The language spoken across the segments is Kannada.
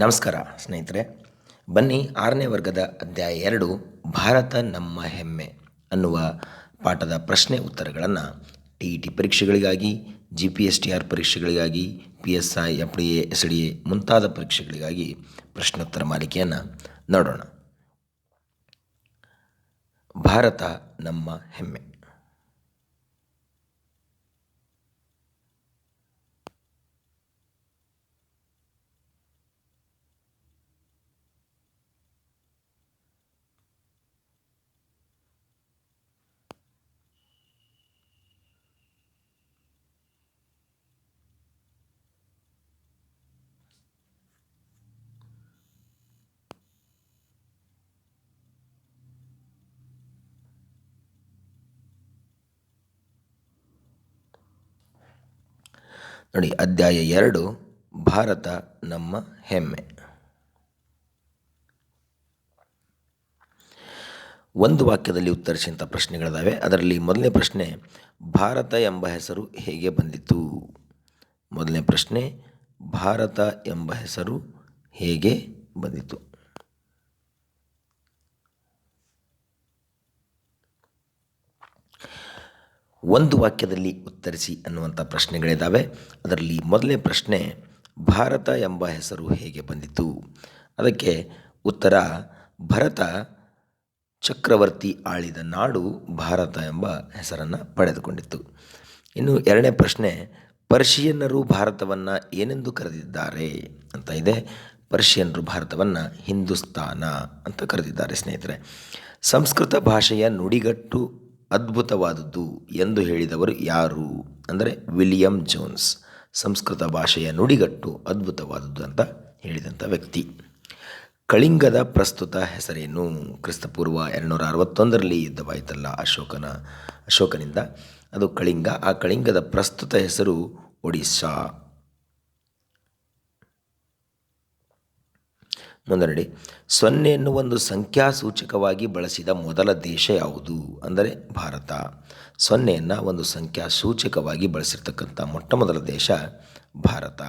ನಮಸ್ಕಾರ ಸ್ನೇಹಿತರೆ. ಬನ್ನಿ ಆರನೇ ವರ್ಗದ ಅಧ್ಯಾಯ ಎರಡು, ಭಾರತ ನಮ್ಮ ಹೆಮ್ಮೆ ಅನ್ನುವ ಪಾಠದ ಪ್ರಶ್ನೆ ಉತ್ತರಗಳನ್ನು T E T ಪರೀಕ್ಷೆಗಳಿಗಾಗಿ G P S T R ಪರೀಕ್ಷೆಗಳಿಗಾಗಿ P S I F D A S D A ಮುಂತಾದ ಪರೀಕ್ಷೆಗಳಿಗಾಗಿ ಪ್ರಶ್ನೋತ್ತರ ಮಾಲಿಕೆಯನ್ನು ನೋಡೋಣ. ಭಾರತ ನಮ್ಮ ಹೆಮ್ಮೆ. ನೋಡಿ, ಅಧ್ಯಾಯ ಎರಡು, ಭಾರತ ನಮ್ಮ ಹೆಮ್ಮೆ. ಒಂದು ವಾಕ್ಯದಲ್ಲಿ ಉತ್ತರಿಸಿದಂಥ ಪ್ರಶ್ನೆಗಳಿದ್ದಾವೆ ಅದರಲ್ಲಿ ಮೊದಲನೇ ಪ್ರಶ್ನೆ, ಭಾರತ ಎಂಬ ಹೆಸರು ಹೇಗೆ ಬಂದಿತು ಮೊದಲನೇ ಪ್ರಶ್ನೆ, ಭಾರತ ಎಂಬ ಹೆಸರು ಹೇಗೆ ಬಂದಿತು ಒಂದು ವಾಕ್ಯದಲ್ಲಿ ಉತ್ತರಿಸಿ ಅನ್ನುವಂಥ ಪ್ರಶ್ನೆಗಳಿದ್ದಾವೆ ಅದರಲ್ಲಿ ಮೊದಲನೇ ಪ್ರಶ್ನೆ, ಭಾರತ ಎಂಬ ಹೆಸರು ಹೇಗೆ ಬಂದಿತು ಅದಕ್ಕೆ ಉತ್ತರ, ಭರತ ಚಕ್ರವರ್ತಿ ಆಳಿದ ನಾಡು ಭಾರತ ಎಂಬ ಹೆಸರನ್ನು ಪಡೆದುಕೊಂಡಿತ್ತು. ಇನ್ನು ಎರಡನೇ ಪ್ರಶ್ನೆ, ಪರ್ಷಿಯನ್ನರು ಭಾರತವನ್ನು ಏನೆಂದು ಕರೆದಿದ್ದಾರೆ ಅಂತ ಇದೆ. ಪರ್ಷಿಯನ್ನರು ಭಾರತವನ್ನು ಹಿಂದೂಸ್ತಾನ ಅಂತ ಕರೆದಿದ್ದಾರೆ ಸ್ನೇಹಿತರೆ. ಸಂಸ್ಕೃತ ಭಾಷೆಯ ನುಡಿಗಟ್ಟು ಅದ್ಭುತವಾದದ್ದು ಎಂದು ಹೇಳಿದವರು ಯಾರು? ಅಂದರೆ ವಿಲಿಯಂ ಜೋನ್ಸ್. ಸಂಸ್ಕೃತ ಭಾಷೆಯ ನುಡಿಗಟ್ಟು ಅದ್ಭುತವಾದದ್ದು ಅಂತ ಹೇಳಿದಂಥ ವ್ಯಕ್ತಿ. ಕಳಿಂಗದ ಪ್ರಸ್ತುತ ಹೆಸರೇನು? ಕ್ರಿಸ್ತಪೂರ್ವ ಎರಡುನೂರ ಅರವತ್ತೊಂದರಲ್ಲಿ ಯುದ್ಧವಾಯಿತಲ್ಲ ಅಶೋಕನ, ಅಶೋಕನಿಂದ. ಅದು ಕಳಿಂಗ. ಆ ಕಳಿಂಗದ ಪ್ರಸ್ತುತ ಹೆಸರು ಒಡಿಸ್ಸಾ. ಮುಂದೆ ನೋಡಿ ಸೊನ್ನೆಯನ್ನು ಒಂದು ಸಂಖ್ಯಾಸೂಚಕವಾಗಿ ಬಳಸಿದ ಮೊದಲ ದೇಶ ಯಾವುದು? ಅಂದರೆ ಭಾರತ. ಸೊನ್ನೆಯನ್ನು ಒಂದು ಸಂಖ್ಯಾಸೂಚಕವಾಗಿ ಬಳಸಿರ್ತಕ್ಕಂಥ ಮೊಟ್ಟ ಮೊದಲ ದೇಶ ಭಾರತ.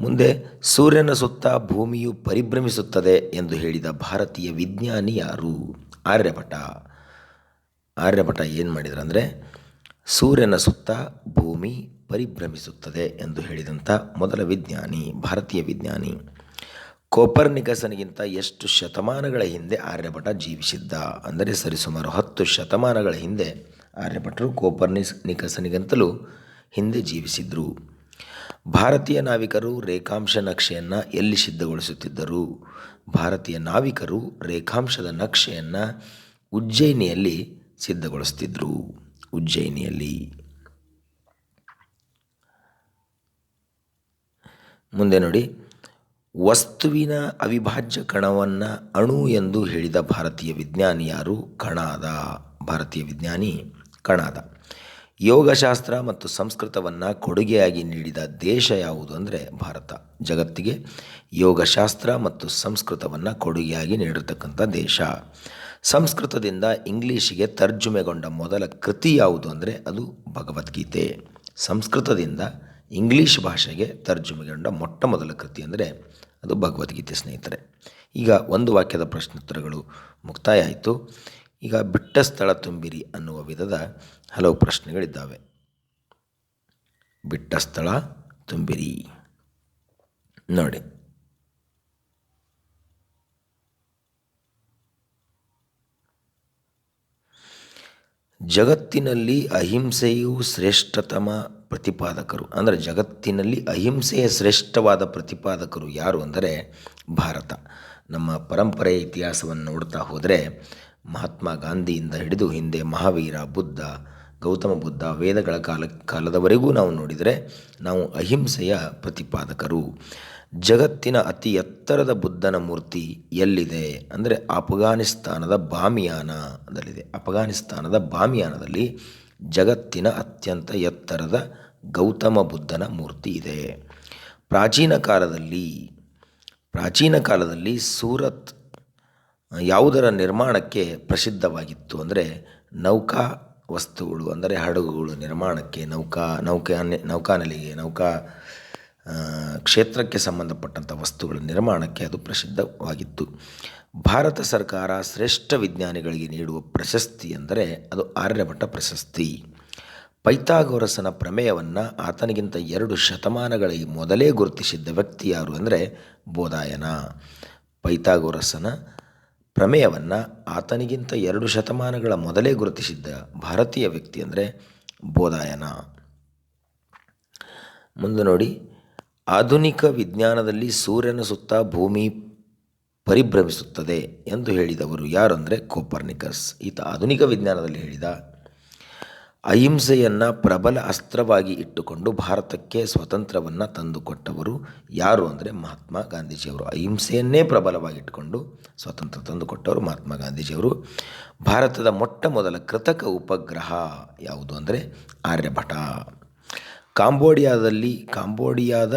ಮುಂದೆ, ಸೂರ್ಯನ ಸುತ್ತ ಭೂಮಿಯು ಪರಿಭ್ರಮಿಸುತ್ತದೆ ಎಂದು ಹೇಳಿದ ಭಾರತೀಯ ವಿಜ್ಞಾನಿ ಯಾರು? ಆರ್ಯಭಟ. ಆರ್ಯಭಟ ಏನು ಮಾಡಿದ್ರು ಅಂದರೆ, ಸೂರ್ಯನ ಸುತ್ತ ಭೂಮಿ ಪರಿಭ್ರಮಿಸುತ್ತದೆ ಎಂದು ಹೇಳಿದಂಥ ಮೊದಲ ವಿಜ್ಞಾನಿ, ಭಾರತೀಯ ವಿಜ್ಞಾನಿ. ಕೋಪರ್ನಿಕಸನಿಗಿಂತ ಎಷ್ಟು ಶತಮಾನಗಳ ಹಿಂದೆ ಆರ್ಯಭಟ ಜೀವಿಸಿದ್ದ? ಅಂದರೆ ಸರಿಸುಮಾರು ಹತ್ತು ಶತಮಾನಗಳ ಹಿಂದೆ ಆರ್ಯಭಟರು ಕೋಪರ್ನಿಸ್ ನಿಕಸನಿಗಂತಲೂ ಹಿಂದೆ ಜೀವಿಸಿದ್ರು. ಭಾರತೀಯ ನಾವಿಕರು ರೇಖಾಂಶ ನಕ್ಷೆಯನ್ನು ಎಲ್ಲಿ ಸಿದ್ಧಗೊಳಿಸುತ್ತಿದ್ದರು? ಭಾರತೀಯ ನಾವಿಕರು ರೇಖಾಂಶದ ನಕ್ಷೆಯನ್ನು ಉಜ್ಜಯಿನಿಯಲ್ಲಿ ಸಿದ್ಧಗೊಳಿಸುತ್ತಿದ್ದರು ಉಜ್ಜಯಿನಿಯಲ್ಲಿ. ಮುಂದೆ ನೋಡಿ. ವಸ್ತುವಿನ ಅವಿಭಾಜ್ಯ ಕಣವನ್ನು ಅಣು ಎಂದು ಹೇಳಿದ ಭಾರತೀಯ ವಿಜ್ಞಾನಿ ಯಾರು? ಕಣಾದ. ಭಾರತೀಯ ವಿಜ್ಞಾನಿ ಕಣಾದ. ಯೋಗಶಾಸ್ತ್ರ ಮತ್ತು ಸಂಸ್ಕೃತವನ್ನು ಕೊಡುಗೆಯಾಗಿ ನೀಡಿದ ದೇಶ ಯಾವುದು ಅಂದರೆ ಭಾರತ. ಜಗತ್ತಿಗೆ ಯೋಗಶಾಸ್ತ್ರ ಮತ್ತು ಸಂಸ್ಕೃತವನ್ನು ಕೊಡುಗೆಯಾಗಿ ನೀಡಿರ್ತಕ್ಕಂಥ ದೇಶ. ಸಂಸ್ಕೃತದಿಂದ ಇಂಗ್ಲೀಷಿಗೆ ತರ್ಜುಮೆಗೊಂಡ ಮೊದಲ ಕೃತಿ ಯಾವುದು ಅಂದರೆ ಅದು ಭಗವದ್ಗೀತೆ. ಸಂಸ್ಕೃತದಿಂದ ಇಂಗ್ಲೀಷ್ ಭಾಷೆಗೆ ತರ್ಜುಮೆಗೊಂಡ ಮೊಟ್ಟ ಮೊದಲ ಕೃತಿ ಅಂದರೆ ಅದು ಭಗವದ್ಗೀತೆ ಸ್ನೇಹಿತರೆ. ಈಗ ಒಂದು ವಾಕ್ಯದ ಪ್ರಶ್ನೋತ್ತರಗಳು ಮುಕ್ತಾಯ ಆಯಿತು. ಈಗ ಬಿಟ್ಟ ಸ್ಥಳ ತುಂಬಿರಿ ಅನ್ನುವ ವಿಧದ ಹಲವು ಪ್ರಶ್ನೆಗಳಿದ್ದಾವೆ. ಬಿಟ್ಟ ಸ್ಥಳ ತುಂಬಿರಿ. ನೋಡಿ. ಜಗತ್ತಿನಲ್ಲಿ ಅಹಿಂಸೆಯು ಶ್ರೇಷ್ಠತಮ ಪ್ರತಿಪಾದಕರು. ಅಂದರೆ ಜಗತ್ತಿನಲ್ಲಿ ಅಹಿಂಸೆಯ ಶ್ರೇಷ್ಠವಾದ ಪ್ರತಿಪಾದಕರು ಯಾರು ಅಂದರೆ ಭಾರತ. ನಮ್ಮ ಪರಂಪರೆಯ ಇತಿಹಾಸವನ್ನು ನೋಡ್ತಾ ಹೋದರೆ ಮಹಾತ್ಮ ಗಾಂಧಿಯಿಂದ ಹಿಡಿದು ಹಿಂದೆ ಮಹಾವೀರ, ಬುದ್ಧ, ಗೌತಮ ಬುದ್ಧ, ವೇದಗಳ ಕಾಲ, ಕಾಲದವರೆಗೂ ನಾವು ನೋಡಿದರೆ ನಾವು ಅಹಿಂಸೆಯ ಪ್ರತಿಪಾದಕರು. ಜಗತ್ತಿನ ಅತಿ ಎತ್ತರದ ಬುದ್ಧನ ಮೂರ್ತಿ ಎಲ್ಲಿದೆ ಅಂದರೆ ಅಫ್ಘಾನಿಸ್ತಾನದ ಬಾಮಿಯಾನದಲ್ಲಿದೆ ಅಫ್ಘಾನಿಸ್ತಾನದ ಬಾಮಿಯಾನದಲ್ಲಿ ಜಗತ್ತಿನ ಅತ್ಯಂತ ಎತ್ತರದ ಗೌತಮ ಬುದ್ಧನ ಮೂರ್ತಿ ಇದೆ. ಪ್ರಾಚೀನ ಕಾಲದಲ್ಲಿ ಪ್ರಾಚೀನ ಕಾಲದಲ್ಲಿ ಸೂರತ್ ಯಾವುದರ ನಿರ್ಮಾಣಕ್ಕೆ ಪ್ರಸಿದ್ಧವಾಗಿತ್ತು ಅಂದರೆ ನೌಕಾ ವಸ್ತುಗಳು, ಅಂದರೆ ಹಡಗುಗಳು ನಿರ್ಮಾಣಕ್ಕೆ, ನೌಕಾ ನೌಕಾ, ನೌಕಾನೆಲೆಗೆ, ನೌಕಾ ಕ್ಷೇತ್ರಕ್ಕೆ ಸಂಬಂಧಪಟ್ಟಂಥ ವಸ್ತುಗಳ ನಿರ್ಮಾಣಕ್ಕೆ ಅದು ಪ್ರಸಿದ್ಧವಾಗಿತ್ತು. ಭಾರತ ಸರ್ಕಾರ ಶ್ರೇಷ್ಠ ವಿಜ್ಞಾನಿಗಳಿಗೆ ನೀಡುವ ಪ್ರಶಸ್ತಿ ಅಂದರೆ ಅದು ಆರ್ಯಭಟ್ಟ ಪ್ರಶಸ್ತಿ. ಪೈಥಾಗೊರಸನ ಪ್ರಮೇಯವನ್ನು ಆತನಿಗಿಂತ ಎರಡು ಶತಮಾನಗಳ ಮೊದಲೇ ಗುರುತಿಸಿದ್ದ ವ್ಯಕ್ತಿ ಯಾರು ಅಂದರೆ ಬೋಧಾಯನ. ಪೈಥಾಗೋರಸನ ಪ್ರಮೇಯವನ್ನು ಆತನಿಗಿಂತ ಎರಡು ಶತಮಾನಗಳ ಮೊದಲೇ ಗುರುತಿಸಿದ್ದ ಭಾರತೀಯ ವ್ಯಕ್ತಿ ಅಂದರೆ ಬೋಧಾಯನ. ಮುಂದೆ ನೋಡಿ, ಆಧುನಿಕ ವಿಜ್ಞಾನದಲ್ಲಿ ಸೂರ್ಯನ ಸುತ್ತ ಭೂಮಿ ಪರಿಭ್ರಮಿಸುತ್ತದೆ ಎಂದು ಹೇಳಿದವರು ಯಾರು ಅಂದರೆ ಕೋಪರ್ನಿಕಸ್. ಈತ ಆಧುನಿಕ ವಿಜ್ಞಾನದಲ್ಲಿ ಹೇಳಿದ ಅಹಿಂಸೆಯನ್ನು ಪ್ರಬಲ ಅಸ್ತ್ರವಾಗಿ ಇಟ್ಟುಕೊಂಡು ಭಾರತಕ್ಕೆ ಸ್ವತಂತ್ರವನ್ನು ತಂದುಕೊಟ್ಟವರು ಯಾರು ಅಂದರೆ ಮಹಾತ್ಮ ಗಾಂಧೀಜಿಯವರು. ಅಹಿಂಸೆಯನ್ನೇ ಪ್ರಬಲವಾಗಿ ಇಟ್ಟುಕೊಂಡು ಸ್ವತಂತ್ರ ತಂದುಕೊಟ್ಟವರು ಮಹಾತ್ಮ ಗಾಂಧೀಜಿಯವರು. ಭಾರತದ ಮೊಟ್ಟ ಮೊದಲ ಕೃತಕ ಉಪಗ್ರಹ ಯಾವುದು ಅಂದರೆ ಆರ್ಯಭಟ. ಕಾಂಬೋಡಿಯಾದಲ್ಲಿ, ಕಾಂಬೋಡಿಯಾದ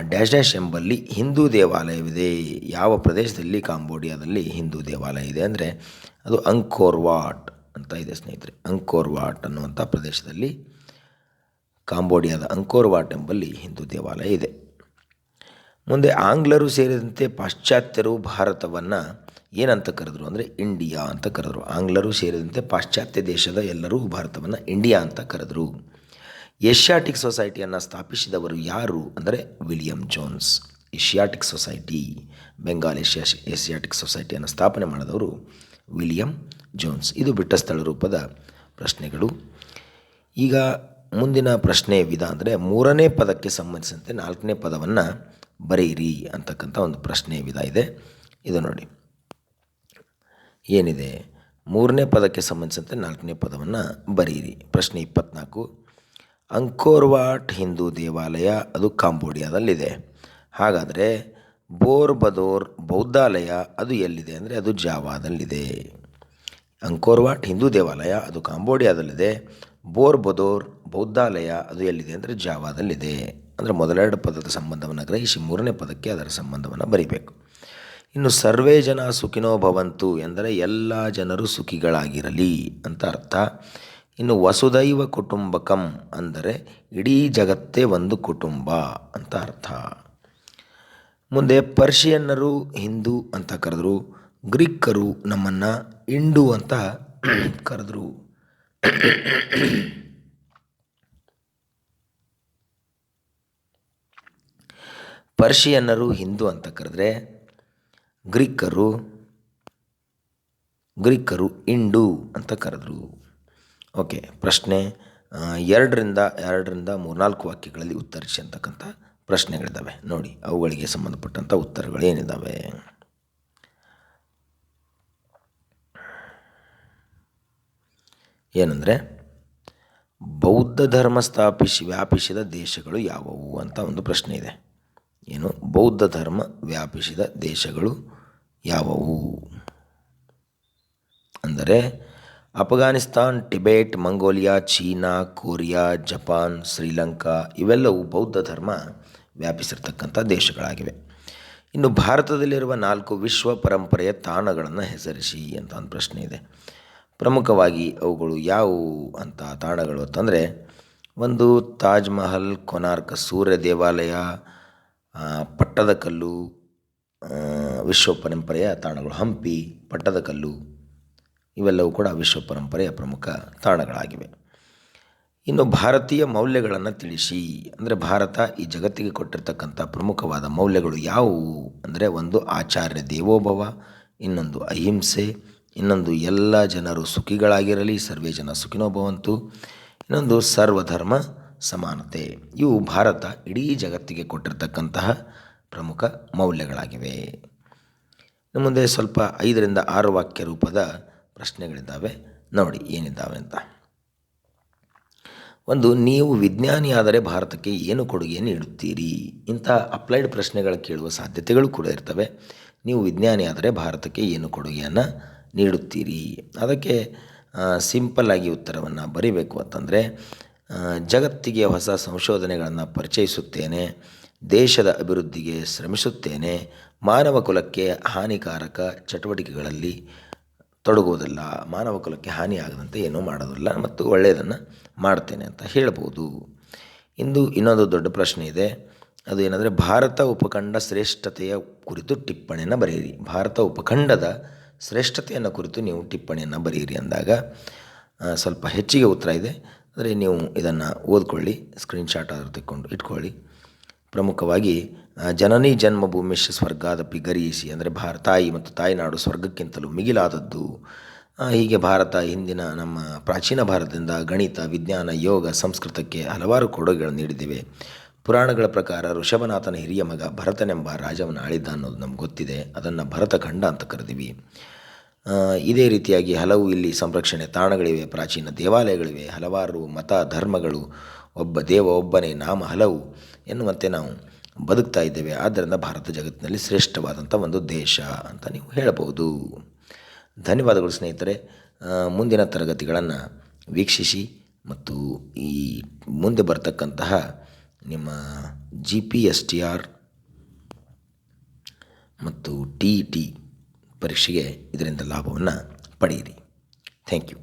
ಡ್ಯಾಶ್ ಡ್ಯಾಶ್ ಎಂಬಲ್ಲಿ ಹಿಂದೂ ದೇವಾಲಯವಿದೆ. ಯಾವ ಪ್ರದೇಶದಲ್ಲಿ ಕಾಂಬೋಡಿಯಾದಲ್ಲಿ ಹಿಂದೂ ದೇವಾಲಯ ಇದೆ ಅಂದರೆ ಅದು ಅಂಕೋರ್ವಾಟ್. ಅಂತ ಇದೆ ಸ್ನೇಹಿತರೆ. ಅಂಕೋರ್ವಾಟ್ ಅನ್ನುವಂಥ ಪ್ರದೇಶದಲ್ಲಿ ಕಾಂಬೋಡಿಯಾದ ಅಂಕೋರ್ವಾಟ್ ಎಂಬಲ್ಲಿ ಹಿಂದೂ ದೇವಾಲಯ ಇದೆ. ಮುಂದೆ ಆಂಗ್ಲರು ಸೇರಿದಂತೆ ಪಾಶ್ಚಾತ್ಯರು ಭಾರತವನ್ನು ಏನಂತ ಕರೆದ್ರು ಅಂದರೆ ಇಂಡಿಯಾ ಅಂತ ಕರೆದ್ರು. ಆಂಗ್ಲರು ಸೇರಿದಂತೆ ಪಾಶ್ಚಾತ್ಯ ದೇಶದ ಎಲ್ಲರೂ ಭಾರತವನ್ನು ಇಂಡಿಯಾ ಅಂತ ಕರೆದ್ರು. ಏಷ್ಯಾಟಿಕ್ ಸೊಸೈಟಿಯನ್ನು ಸ್ಥಾಪಿಸಿದವರು ಯಾರು ಅಂದರೆ William Jones. Asiatic society, Bengal Asia, Asiatic ಸೊಸೈಟಿಯನ್ನು ಸ್ಥಾಪನೆ ಮಾಡಿದವರು ವಿಲಿಯಂ ಜೋನ್ಸ್. ಇದು ಬಿಟ್ಟ ಸ್ಥಳ ರೂಪದ ಪ್ರಶ್ನೆಗಳು. ಈಗ ಮುಂದಿನ ಪ್ರಶ್ನೆ ವಿಧ ಅಂದರೆ ಮೂರನೇ ಪದಕ್ಕೆ ಸಂಬಂಧಿಸಿದಂತೆ ನಾಲ್ಕನೇ ಪದವನ್ನು ಬರೆಯಿರಿ ಅಂತಕ್ಕಂಥ ಒಂದು ಪ್ರಶ್ನೆ ವಿಧ ಇದೆ. ಇದು ನೋಡಿ. ಏನಿದೆ? ಮೂರನೇ ಪದಕ್ಕೆ ಸಂಬಂಧಿಸಿದಂತೆ ನಾಲ್ಕನೇ ಪದವನ್ನು ಬರೆಯಿರಿ. ಪ್ರಶ್ನೆ ಇಪ್ಪತ್ನಾಲ್ಕು. ಅಂಕೋರ್ವಾಟ್ ಹಿಂದೂ ದೇವಾಲಯ ಅದು ಕಾಂಬೋಡಿಯಾದಲ್ಲಿದೆ. ಹಾಗಾದರೆ ಬೋರ್ ಬದೋರ್ ಬೌದ್ಧಾಲಯ ಅದು ಎಲ್ಲಿದೆ ಅಂದರೆ ಅದು ಜಾವಾದಲ್ಲಿದೆ. ಅಂಕೋರ್ವಾಟ್ ಹಿಂದೂ ದೇವಾಲಯ, ಅದು ಕಾಂಬೋಡಿಯಾದಲ್ಲಿದೆ. ಬೋರ್ ಬದೋರ್ ಬೌದ್ಧಾಲಯ, ಅದು ಎಲ್ಲಿದೆ ಅಂದರೆ ಜಾವಾದಲ್ಲಿದೆ. ಅಂದರೆ ಮೊದಲೆರಡು ಪದದ ಸಂಬಂಧವನ್ನು ಗ್ರಹಿಸಿ, ಮೂರನೇ ಪದಕ್ಕೆ ಅದರ ಸಂಬಂಧವನ್ನು ಬರಿಬೇಕು. ಇನ್ನು ಸರ್ವೇ ಜನ ಸುಖಿನೋ ಭವಂತು ಎಂದರೆ ಎಲ್ಲ ಜನರು ಸುಖಿಗಳಾಗಿರಲಿ ಅಂತ ಅರ್ಥ. ಇನ್ನು ವಸುದೈವ ಕುಟುಂಬಕಂ ಅಂದರೆ ಇಡೀ ಜಗತ್ತೇ ಒಂದು ಕುಟುಂಬ ಅಂತ ಅರ್ಥ. ಮುಂದೆ ಪರ್ಷಿಯನ್ನರು ಹಿಂದೂ ಅಂತ ಕರೆದ್ರು. ಗ್ರೀಕರು ನಮ್ಮನ್ನು ಇಂಡು ಅಂತ ಕರೆದ್ರು. ಪರ್ಷಿಯನ್ನರು ಹಿಂದೂ ಅಂತ ಕರೆದ್ರೆ ಗ್ರೀಕರು ಗ್ರೀಕರು ಇಂಡು ಅಂತ ಕರೆದ್ರು. ಓಕೆ, ಪ್ರಶ್ನೆ ಎರಡರಿಂದ ಎರಡರಿಂದ ಮೂರ್ನಾಲ್ಕು ವಾಕ್ಯಗಳಲ್ಲಿ ಉತ್ತರಿಸಿ ಅಂತಕ್ಕಂಥ ಪ್ರಶ್ನೆಗಳಿದ್ದಾವೆ ನೋಡಿ, ಅವುಗಳಿಗೆ ಸಂಬಂಧಪಟ್ಟಂಥ ಉತ್ತರಗಳು ಏನಿದ್ದಾವೆ ಏನಂದರೆ, ಬೌದ್ಧ ಧರ್ಮ ಸ್ಥಾಪಿಸಿ ವ್ಯಾಪಿಸಿದ ದೇಶಗಳು ಯಾವುವು ಅಂತ ಒಂದು ಪ್ರಶ್ನೆ ಇದೆ. ಏನು? ಬೌದ್ಧ ಧರ್ಮ ವ್ಯಾಪಿಸಿದ ದೇಶಗಳು ಯಾವುವು? ಅಂದರೆ, Afghanistan, Tibet, Mongolia, China, Korea, Japan, Sri Lanka ಇವೆಲ್ಲವೂ ಬೌದ್ಧ ಧರ್ಮ ವ್ಯಾಪಿಸಿರ್ತಕ್ಕಂಥ ದೇಶಗಳಾಗಿವೆ. ಇನ್ನು ಭಾರತದಲ್ಲಿರುವ ನಾಲ್ಕು ವಿಶ್ವ ಪರಂಪರೆಯ ತಾಣಗಳನ್ನು ಹೆಸರಿಸಿ ಅಂತ ಒಂದು ಪ್ರಶ್ನೆ ಇದೆ. ಪ್ರಮುಖವಾಗಿ ಅವುಗಳು ಯಾವುವು ಅಂತ ತಾಣಗಳು ಅಂತಂದರೆ, ಒಂದು ತಾಜ್ ಮಹಲ್, ಕೊನಾರ್ಕ್ ಸೂರ್ಯ ದೇವಾಲಯ ಪಟ್ಟದಕಲ್ಲು ವಿಶ್ವ ಪರಂಪರೆಯ ತಾಣಗಳು, ಹಂಪಿ ಪಟ್ಟದಕಲ್ಲು ಇವೆಲ್ಲವೂ ಕೂಡ ವಿಶ್ವ ಪರಂಪರೆಯ ಪ್ರಮುಖ ತಾಣಗಳಾಗಿವೆ. ಇನ್ನು ಭಾರತೀಯ ಮೌಲ್ಯಗಳನ್ನು ತಿಳಿಸಿ. ಅಂದರೆ ಭಾರತ ಈ ಜಗತ್ತಿಗೆ ಕೊಟ್ಟಿರ್ತಕ್ಕಂಥ ಪ್ರಮುಖವಾದ ಮೌಲ್ಯಗಳು ಯಾವುವು? ಅಂದರೆ ಒಂದು ಆಚಾರ್ಯ ದೇವೋಭವ, ಇನ್ನೊಂದು ಅಹಿಂಸೆ ಇನ್ನೊಂದು ಎಲ್ಲ ಜನರು ಸುಖಿಗಳಾಗಿರಲಿ, ಸರ್ವೇ ಜನ ಸುಖಿನೋ ಭವಂತು ಇನ್ನೊಂದು ಸರ್ವಧರ್ಮ ಸಮಾನತೆ. ಇವು ಭಾರತ ಇಡೀ ಜಗತ್ತಿಗೆ ಕೊಟ್ಟಿರ್ತಕ್ಕಂತಹ ಪ್ರಮುಖ ಮೌಲ್ಯಗಳಾಗಿವೆ. ಇನ್ನು ಮುಂದೆ ಸ್ವಲ್ಪ ಐದರಿಂದ ಆರು ವಾಕ್ಯ ರೂಪದ ಪ್ರಶ್ನೆಗಳಿದ್ದಾವೆ. ನೋಡಿ ಏನಿದ್ದಾವೆ ಅಂತ. ಒಂದು, ನೀವು ವಿಜ್ಞಾನಿಯಾದರೆ ಭಾರತಕ್ಕೆ ಏನು ಕೊಡುಗೆ ನೀಡುತ್ತೀರಿ? ಇಂಥ ಅಪ್ಲೈಡ್ ಪ್ರಶ್ನೆಗಳು ಕೇಳುವ ಸಾಧ್ಯತೆಗಳು ಕೂಡ ಇರ್ತವೆ. ನೀವು ವಿಜ್ಞಾನಿಯಾದರೆ ಭಾರತಕ್ಕೆ ಏನು ಕೊಡುಗೆಯನ್ನು ನೀಡುತ್ತೀರಿ. ಅದಕ್ಕೆ ಸಿಂಪಲ್ ಆಗಿ ಉತ್ತರವನ್ನು ಬರೀಬೇಕು ಅಂತಂದರೆ ಜಗತ್ತಿಗೆ ಹೊಸ ಸಂಶೋಧನೆಗಳನ್ನು ಪರಿಚಯಿಸುತ್ತೇನೆ, ದೇಶದ ಅಭಿವೃದ್ಧಿಗೆ ಶ್ರಮಿಸುತ್ತೇನೆ, ಮಾನವ ಕುಲಕ್ಕೆ ಹಾನಿಕಾರಕ ಚಟುವಟಿಕೆಗಳಲ್ಲಿ ತೊಡಗುವುದಿಲ್ಲ, ಮಾನವ ಕುಲಕ್ಕೆ ಹಾನಿಯಾಗದಂತೆ ಏನೂ ಮಾಡೋದಿಲ್ಲ ಮತ್ತು ಒಳ್ಳೆಯದನ್ನು ಮಾಡ್ತೇನೆ ಅಂತ ಹೇಳ್ಬೋದು. ಇಂದು ಇನ್ನೊಂದು ದೊಡ್ಡ ಪ್ರಶ್ನೆ ಇದೆ. ಅದು ಏನಂದರೆ, ಭಾರತ ಉಪಖಂಡ ಶ್ರೇಷ್ಠತೆಯ ಕುರಿತು ಟಿಪ್ಪಣಿಯನ್ನು ಬರೆಯಿರಿ. ಭಾರತ ಉಪಖಂಡದ ಶ್ರೇಷ್ಠತೆಯನ್ನು ಕುರಿತು ನೀವು ಟಿಪ್ಪಣಿಯನ್ನು ಬರೆಯಿರಿ ಅಂದಾಗ ಸ್ವಲ್ಪ ಹೆಚ್ಚಿಗೆ ಉತ್ತರ ಇದೆ. ಆದರೆ ನೀವು ಇದನ್ನು ಓದ್ಕೊಳ್ಳಿ ಸ್ಕ್ರೀನ್ಶಾಟ್ ಆದರೂ ತೆಕ್ಕೊಂಡು ಇಟ್ಕೊಳ್ಳಿ. ಪ್ರಮುಖವಾಗಿ ಜನನಿ ಜನ್ಮಭೂಮಿಶ್ ಸ್ವರ್ಗಾದಪಿ ಗರೀಸಿ ಅಂದರೆ ಭಾರ ತಾಯಿ ಮತ್ತು ತಾಯಿನಾಡು ಸ್ವರ್ಗಕ್ಕಿಂತಲೂ ಮಿಗಿಲಾದದ್ದು. ಹೀಗೆ ಭಾರತ ಹಿಂದಿನ ನಮ್ಮ ಪ್ರಾಚೀನ ಭಾರತದಿಂದ ಗಣಿತ, ವಿಜ್ಞಾನ, ಯೋಗ, ಸಂಸ್ಕೃತಕ್ಕೆ ಹಲವಾರು ಕೊಡುಗೆಗಳನ್ನು ನೀಡಿದ್ದೇವೆ ಪುರಾಣಗಳ ಪ್ರಕಾರ ಋಷಭನಾಥನ ಹಿರಿಯ ಮಗ ಭರತನೆಂಬ ರಾಜವನ್ನು ಆಳಿದ್ದ ಅನ್ನೋದು ನಮ್ಗೆ ಗೊತ್ತಿದೆ. ಅದನ್ನು ಭರತಖಂಡ ಅಂತ ಕರೆದಿವಿ. ಇದೇ ರೀತಿಯಾಗಿ ಹಲವು ಇಲ್ಲಿ ಸಂರಕ್ಷಣೆ ತಾಣಗಳಿವೆ, ಪ್ರಾಚೀನ ದೇವಾಲಯಗಳಿವೆ, ಹಲವಾರು ಮತ ಧರ್ಮಗಳು, ಒಬ್ಬ ದೇವ ಒಬ್ಬನೇ ನಾಮ ಹಲವು ಎನ್ನುವಂತೆ ನಾವು ಬದುಕ್ತಾ ಇದ್ದೇವೆ. ಆದ್ದರಿಂದ ಭಾರತ ಜಗತ್ತಿನಲ್ಲಿ ಶ್ರೇಷ್ಠವಾದಂಥ ಒಂದು ದೇಶ ಅಂತ ನೀವು ಹೇಳಬಹುದು. ಧನ್ಯವಾದಗಳು ಸ್ನೇಹಿತರೆ. ಮುಂದಿನ ತರಗತಿಗಳನ್ನು ವೀಕ್ಷಿಸಿ ಮತ್ತು ಈ ಮುಂದೆ ಬರ್ತಕ್ಕಂತಹ ನಿಮ್ಮ G P S T R ಮತ್ತು ಟಿ ಇ ಟಿ ಪರೀಕ್ಷೆಗೆ ಇದರಿಂದ ಲಾಭವನ್ನು ಪಡೆಯಿರಿ. Thank you